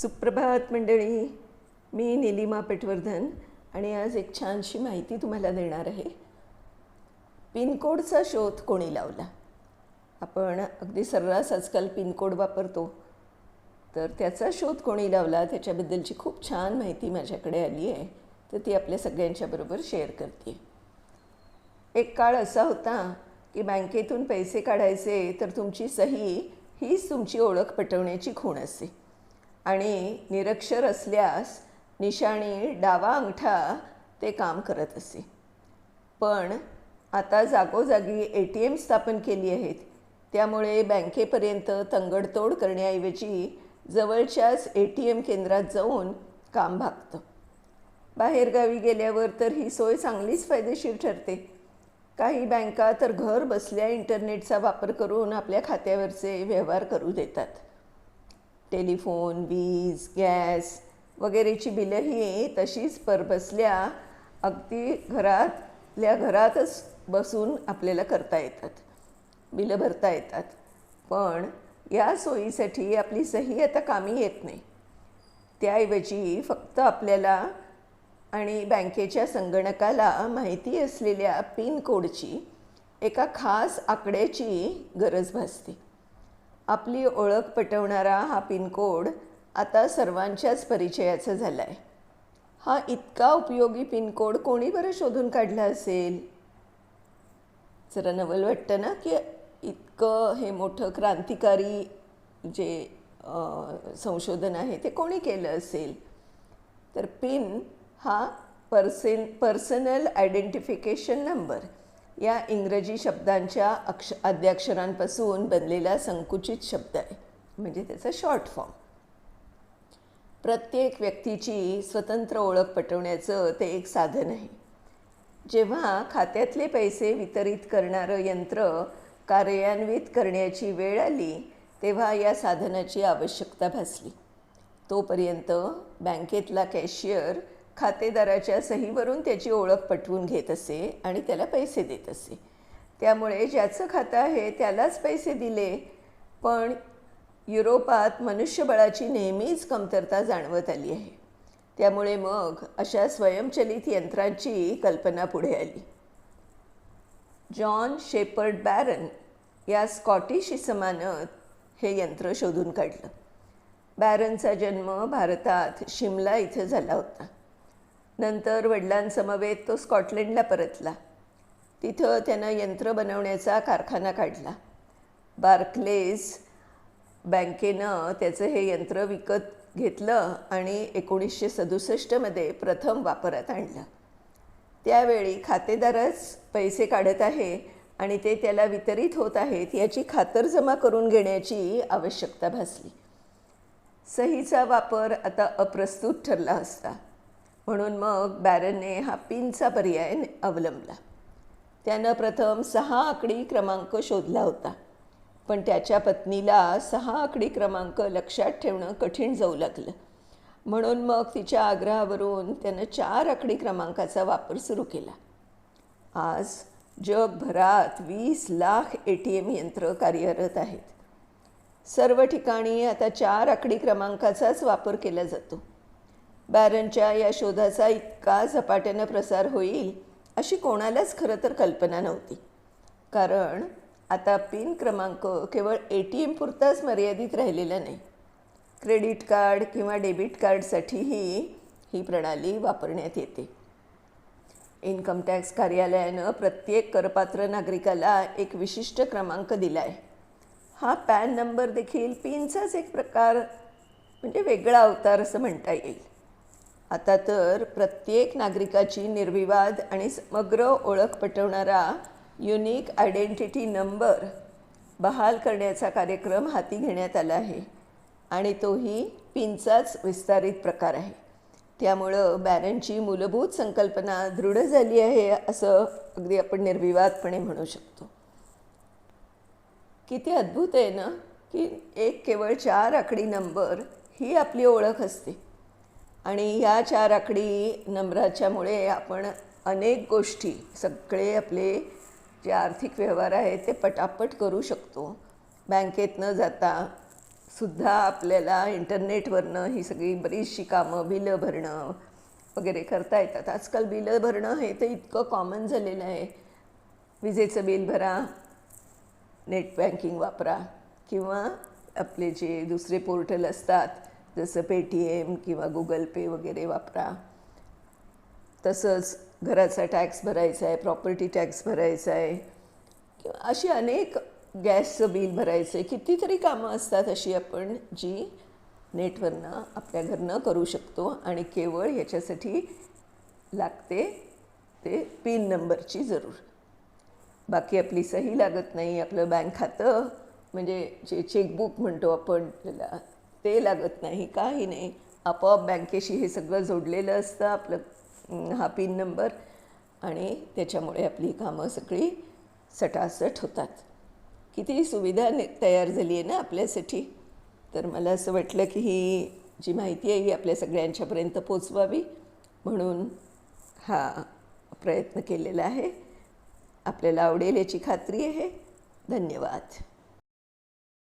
सुप्रभात मंडळी मी निलिमा पेटवर्धन आणि आज एक छानशी माहिती तुम्हाला देणार आहे. पिनकोडचा शोध कोणी लावला? आपण अगदी सर्रास आजकाल पिनकोड वापरतो. तर त्याचा शोध कोणी लावला? त्याच्याबद्दलची खूप छान माहिती माझ्याकडे आली आहे. तर ती आपल्या सगळ्यांच्याबरोबर शेअर करते. एक काळ असा होता की बँकेतून पैसे काढायचे तर तुमची सही हीच तुमची ओळख पटवण्याची खूण असते आणि निरक्षर असल्यास निशाणी डावा अंगठा ते काम करत असे. पण आता जागोजागी ए टी एम स्थापन केली आहेत. त्यामुळे बँकेपर्यंत तंगडतोड करण्याऐवजी जवळच्याच ए टी एम केंद्रात जाऊन काम भागतं. बाहेरगावी गेल्यावर तर ही सोय चांगलीच फायदेशीर ठरते. काही बँका तर घर बसल्या इंटरनेटचा वापर करून आपल्या खात्यावरचे व्यवहार करू देतात. टेलिफोन वीज गॅस वगैरेची बिलंही तशीच परबसल्या अगदी घरातल्या घरातच बसून आपल्याला करता येतात. बिलं भरता येतात. पण या सोयीसाठी आपली सही आता कामी येत नाही. त्याऐवजी फक्त आपल्याला आणि बँकेच्या संगणकाला माहिती असलेल्या पिन कोडची एका खास आकड्याची गरज भासते. आपली ओळख पटवणारा हा पिनकोड आता सर्वांच्याच परिचयाचा झाला आहे हा इतका उपयोगी पिनकोड कोणी बरं शोधून काढला असेल? जरा नवल वाटतं ना की इतकं हे मोठं क्रांतिकारी जे संशोधन आहे ते कोणी केलं असेल? तर पिन हा पर्सेन पर्सनल आयडेंटिफिकेशन नंबर या इंग्रजी शब्दांच्या अक्ष आद्याक्षरांपासून बनलेला संकुचित शब्द आहे. म्हणजे त्याचा शॉर्ट फॉर्म प्रत्येक व्यक्तीची स्वतंत्र ओळख पटवण्याचं ते एक साधन आहे. जेव्हा खात्यातले पैसे वितरित करणारं यंत्र कार्यान्वित करण्याची वेळ आली तेव्हा या साधनाची आवश्यकता भासली. तोपर्यंत बँकेतला कॅशियर खातेदाराच्या सहीवरून त्याची ओळख पटवून घेत असे आणि त्याला पैसे देत असे. त्यामुळे ज्याचं खातं आहे त्यालाच पैसे दिले. पण युरोपात मनुष्यबळाची नेहमीच कमतरता जाणवत आली आहे. त्यामुळे मग अशा स्वयंचलित यंत्रांची कल्पना पुढे आली. जॉन शेपर्ड बॅरन या स्कॉटिश इसमानं हे यंत्र शोधून काढलं. बॅरनचा जन्म भारतात शिमला इथं झाला होता. नंतर वडिलांसमवेत तो स्कॉटलंडला परतला. तिथं त्यानं यंत्र बनवण्याचा कारखाना काढला. बार्कलेज बँकेनं त्याचं हे यंत्र विकत घेतलं आणि एकोणीसशे सदुसष्टमध्ये प्रथम वापरात आणलं. त्यावेळी खातेदारच पैसे काढत आहे आणि ते त्याला वितरित होत आहेत याची खातरजमा करून घेण्याची आवश्यकता भासली. सहीचा वापर आता अप्रस्तुत ठरला असता. म्हणून मग बॅरनने हा पिनचा पर्याय अवलंबला. त्यानं प्रथम सहा आकडी क्रमांक शोधला होता. पण त्याच्या पत्नीला सहा आकडी क्रमांक लक्षात ठेवणं कठीण जाऊ लागलं. म्हणून मग तिच्या आग्रहावरून त्यानं चार आकडी क्रमांकाचा वापर सुरू केला. आज जगभरात वीस लाख ए टी एम यंत्र कार्यरत आहेत. सर्व ठिकाणी आता चार आकडी क्रमांकाचाच वापर केला जातो. बॅरनच्या या शोधाचा इतका झपाट्यानं प्रसार होईल अशी कोणालाच खरं तर कल्पना नव्हती. कारण आता पिन क्रमांक केवळ ए टी एम पुरताच मर्यादित राहिलेला नाही. क्रेडिट कार्ड किंवा डेबिट कार्डसाठीही ही प्रणाली वापरण्यात येते. इन्कम टॅक्स कार्यालयानं प्रत्येक करपात्र नागरिकाला एक विशिष्ट क्रमांक दिला आहे हा पॅन नंबर देखील पिनचाच एक प्रकार म्हणजे वेगळा अवतार असं म्हणता येईल. आता तर प्रत्येक नागरिकाची निर्विवाद आणि समग्र ओळख पटवणारा युनिक आयडेंटिटी नंबर बहाल करण्याचा कार्यक्रम हाती घेण्यात आला आहे. आणि तोही पिनचाच विस्तारित प्रकार आहे. त्यामुळं बॅरनची मूलभूत संकल्पना दृढ झाली आहे असं अगदी आपण निर्विवादपणे म्हणू शकतो. किती अद्भुत आहे ना की एक केवळ चार आकडी नंबर ही आपली ओळख असते. आणि या चार आकडी नंबराच्यामुळे आपण अनेक गोष्टी सगळे आपले जे आर्थिक व्यवहार आहेत ते पटापट करू शकतो. बँकेत न जाता सुद्धा आपल्याला इंटरनेटवरनं ही सगळी बरीचशी कामं बिलं भरणं वगैरे करता येतात. आजकाल बिलं भरणं हे तर इतकं कॉमन झालेलं आहे. विजेचं बिल भरा नेट बँकिंग वापरा किंवा आपले जे दुसरे पोर्टल असतात जसं पेटीएम किंवा गुगल पे वगैरे वापरा. तसंच घराचा टॅक्स भरायचा आहे प्रॉपर्टी टॅक्स भरायचा आहे किंवा अशी अनेक गॅसचं बिल भरायचं आहे कितीतरी कामं असतात अशी आपण जी नेटवरनं आपल्या घरनं करू शकतो आणि केवळ ह्याच्यासाठी लागते ते पिन नंबरची जरूर. बाकी आपली सही लागत नाही आपलं बँक खातं म्हणजे जे चेकबुक म्हणतो आपण त्याला ते लागत नाही काही नाही. आपोआप बँकेशी हे सगळं जोडलेलं असतं आपलं हा पिन नंबर आणि त्याच्यामुळे आपली कामं सगळी सटासट होतात. किती सुविधा तयार झाली आहे ना आपल्यासाठी. तर मला असं वाटलं की ही जी माहिती आहे ही आपल्या सगळ्यांच्यापर्यंत पोचवावी म्हणून हा प्रयत्न केलेला आहे. आपल्याला आवडेल याची खात्री आहे. धन्यवाद.